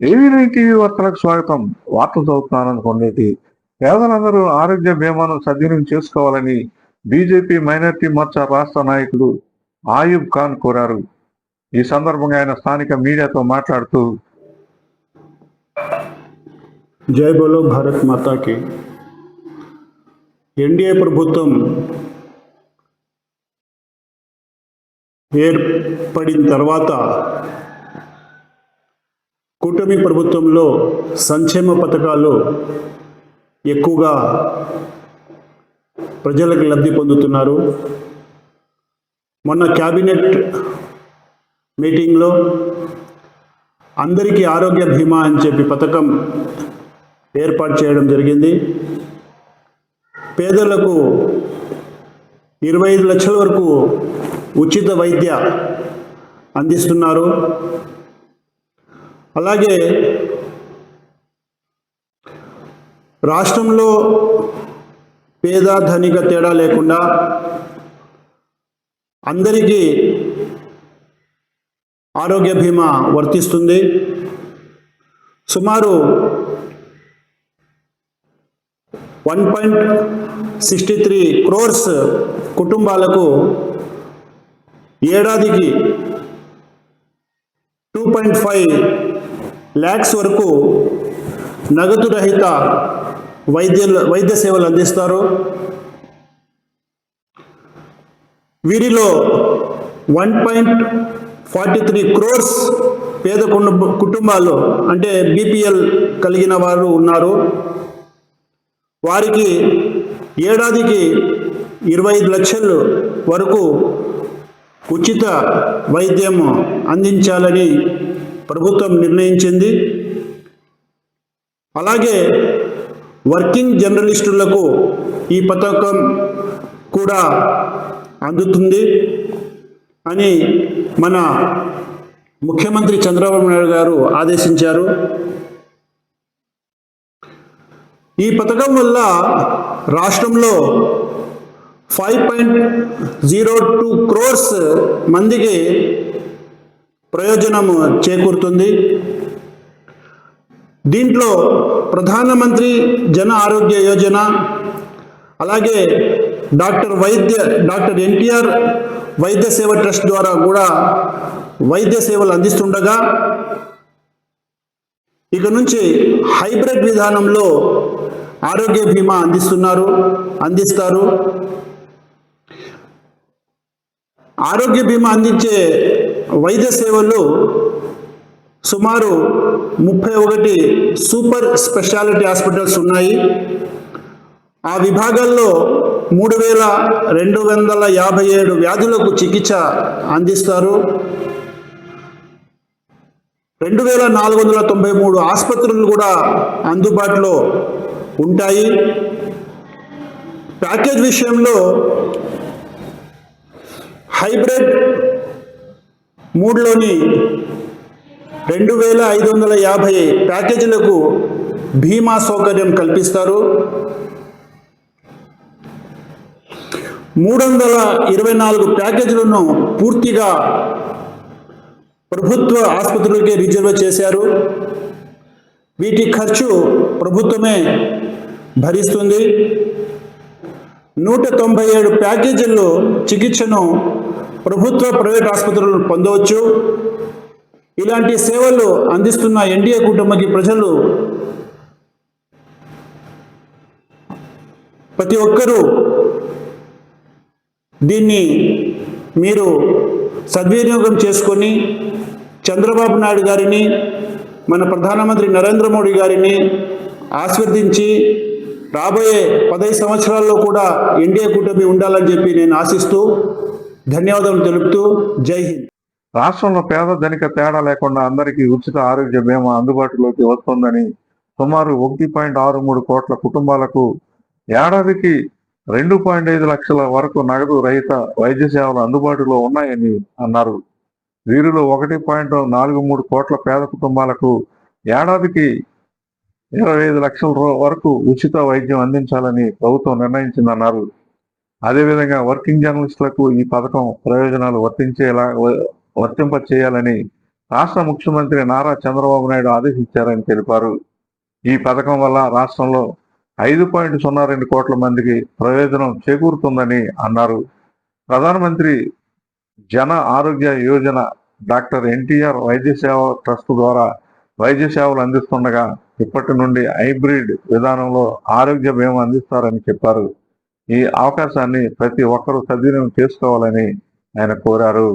ఏవీ టీవీ వార్తలకు స్వాగతం. వార్తలు చదువుతున్నాను కొన్నిటి పేదలందరూ ఆరోగ్య బీమాను సద్వినియోగం చేసుకోవాలని బీజేపీ మైనార్టీ మోర్చా రాష్ట్ర నాయకుడు ఆయుబ్ ఖాన్ కోరారు. ఈ సందర్భంగా ఆయన స్థానిక మీడియాతో మాట్లాడుతూ జై బోలో భారత్ మాతాకి. ఎన్డీఏ ప్రభుత్వం ఏర్పడిన తర్వాత కూటమి ప్రభుత్వంలో సంక్షేమ పథకాలు ఎక్కువగా ప్రజలకు లబ్ధి పొందుతున్నారు. మొన్న క్యాబినెట్ మీటింగ్లో అందరికీ ఆరోగ్య బీమా అని చెప్పి పథకం ఏర్పాటు చేయడం జరిగింది. పేదలకు ఇరవై ఐదు లక్షల వరకు ఉచిత వైద్య అందిస్తున్నారు. అలాగే రాష్ట్రంలో పేద ధనిక తేడా లేకుండా అందరికీ ఆరోగ్య బీమా వర్తిస్తుంది. సుమారు one point sixty three crores కుటుంబాలకు ఏడాదికి టూ పాయింట్ ఫైవ్ ల్యాక్స్ వరకు నగదు రహిత వైద్యులు వైద్య సేవలు అందిస్తారు. వీరిలో one point forty three crores పేద కుటుంబ కుటుంబాలు అంటే బీపీఎల్ కలిగిన వారు ఉన్నారు. వారికి ఏడాదికి ఇరవై ఐదు లక్షలు వరకు ఉచిత వైద్యం అందించాలని ప్రభుత్వం నిర్ణయించింది. అలాగే వర్కింగ్ జర్నలిస్టులకు ఈ పథకం కూడా అందుతుంది అని మన ముఖ్యమంత్రి చంద్రబాబు నాయుడు గారు ఆదేశించారు. ఈ పథకం వల్ల రాష్ట్రంలో five point zero two crores మందికి ప్రయోజనం చేకూరుతుంది. దీంట్లో ప్రధానమంత్రి జన ఆరోగ్య యోజన అలాగే డాక్టర్ వైద్య డాక్టర్ ఎన్టీఆర్ వైద్య సేవ ట్రస్ట్ ద్వారా కూడా వైద్య సేవలు అందిస్తుండగా ఇక నుంచి హైబ్రిడ్ విధానంలో ఆరోగ్య బీమా అందిస్తున్నారు అందిస్తారు. ఆరోగ్య బీమా అందించే వైద్య సేవలు సుమారు ముప్పై ఒకటి సూపర్ స్పెషాలిటీ హాస్పిటల్స్ ఉన్నాయి. ఆ విభాగాల్లో మూడు వేల రెండు వందల యాభై ఏడు వ్యాధులకు చికిత్స అందిస్తారు. రెండు వేల నాలుగు వందల తొంభై మూడు ఆసుపత్రులు కూడా అందుబాటులో ఉంటాయి. ప్యాకేజ్ విషయంలో హైబ్రిడ్ మూడులోని రెండు వేల ఐదు వందల యాభై ప్యాకేజీలకు బీమా సౌకర్యం కల్పిస్తారు. మూడు వందల ఇరవై నాలుగు ప్యాకేజీలను పూర్తిగా ప్రభుత్వ ఆసుపత్రులకే రిజర్వ్ చేశారు. వీటి ఖర్చు ప్రభుత్వమే భరిస్తుంది. నూట తొంభై ఏడు ప్యాకేజీల్లో చికిత్సను ప్రభుత్వ ప్రైవేట్ ఆసుపత్రులు పొందవచ్చు. ఇలాంటి సేవలు అందిస్తున్న ఎన్డీఏ కుటుంబకి ప్రజలు ప్రతి ఒక్కరూ దీన్ని మీరు సద్వినియోగం చేసుకొని చంద్రబాబు నాయుడు గారిని మన ప్రధానమంత్రి నరేంద్ర మోడీ గారిని ఆశీర్వదించి రాబోయే పదహైదు సంవత్సరాల్లో కూడా ఎన్డీఏ కూటమి ఉండాలని చెప్పి నేను ఆశిస్తూ ధన్యవాదాలు తెలుపుతూ జై హింద్. రాష్ట్రంలో పేద ధనిక తేడా లేకుండా అందరికీ ఉచిత ఆరోగ్య బీమా అందుబాటులోకి వస్తుందని సుమారు ఒకటి పాయింట్ ఆరు మూడు కోట్ల కుటుంబాలకు ఏడాదికి రెండు పాయింట్ ఐదు లక్షల వరకు నగదు రహిత వైద్య సేవలు అందుబాటులో ఉన్నాయని అన్నారు. వీరిలో ఒకటి పాయింట్ నాలుగు మూడు కోట్ల పేద కుటుంబాలకు ఏడాదికి ఇరవై ఐదు లక్షల రూ- వరకు ఉచిత వైద్యం అందించాలని ప్రభుత్వం నిర్ణయించిందన్నారు. అదేవిధంగా వర్కింగ్ జర్నలిస్టులకు ఈ పథకం ప్రయోజనాలు వర్తించేలా వర్తింప చేయాలని రాష్ట్ర ముఖ్యమంత్రి నారా చంద్రబాబు నాయుడు ఆదేశించారని తెలిపారు. ఈ పథకం వల్ల రాష్ట్రంలో ఐదు పాయింట్ సున్నా రెండు కోట్ల మందికి ప్రయోజనం చేకూరుతుందని అన్నారు. ప్రధానమంత్రి జన ఆరోగ్య యోజన డాక్టర్ ఎన్టీఆర్ వైద్య సేవ ట్రస్ట్ ద్వారా వైద్య సేవలు అందిస్తుండగా ఇప్పటి నుండి హైబ్రిడ్ విధానంలో ఆరోగ్య బీమా అందిస్తారని చెప్పారు. ఈ అవకాశాన్ని ప్రతి ఒక్కరూ సద్వినియోగం చేసుకోవాలని ఆయన కోరారు.